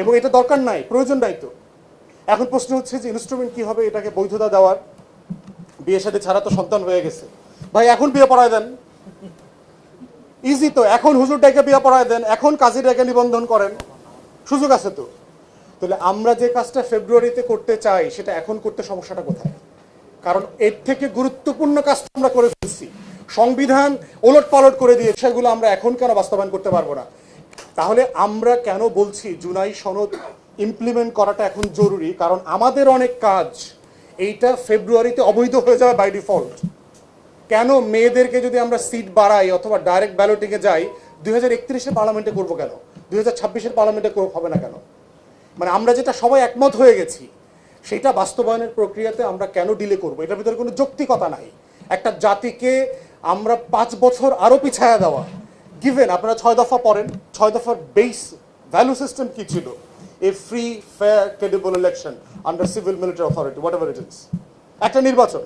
এবং এটা দরকার নাই, প্রয়োজন নাই তো এখন প্রশ্ন হচ্ছে যে ইনস্ট্রুমেন্ট কি হবে, এটাকে বৈধতা দেওয়ার? বিয়ে সাথে ছাড়া তো সন্তান হয়ে গেছে। ভাই, এখন বিয়ে পড়ায় দেন। ইজি তো, এখন হুজুর ডাইকে বিয়ে পড়ায় দেন, এখন কাজী ডাইকে নিবন্ধন করেন। সুযোগ আছে তো। তাহলে আমরা যে কাজটা ফেব্রুয়ারিতে করতে চাই, সেটা এখন করতে সমস্যাটা কোথায়? কারণ এর থেকে গুরুত্বপূর্ণ কাজ আমরা করে ফেলছি। সংবিধান ওলট পালট করে দিয়ে সেগুলো আমরা এখন কেন বাস্তবায়ন করতে পারব না? তাহলে আমরা কেন বলছি জুলাই সনদ ইমপ্লিমেন্ট করাটা এখন জরুরি? কারণ আমাদের অনেক কাজ এইটা ফেব্রুয়ারিতে অবৈধ হয়ে যাবে বাই ডিফল্ট কেন মেয়েদেরকে যদি আমরা সিট বাড়াই অথবা ডাইরেক্ট ব্যালটিংয়ে যাই, দুই হাজার একত্রিশের পার্লামেন্টে করব কেন? দুই হাজার ছাব্বিশের পার্লামেন্টে হবে না কেন? মানে আমরা যেটা সবাই একমত হয়ে গেছি, সেটা বাস্তবায়নের প্রক্রিয়াতে আমরা কেন ডিলে করব? এটার ভিতরে কোনো যৌক্তিকতা নাই। একটা জাতিকে আমরা পাঁচ বছর আরও পিছায়া দেওয়া গিভেন আপনারা ছয় দফা পড়েন, ছয় দফার বেস ভ্যালু সিস্টেম কি ছিল? A free fair credible election under civil military authority whatever it is একটা নির্বাচন।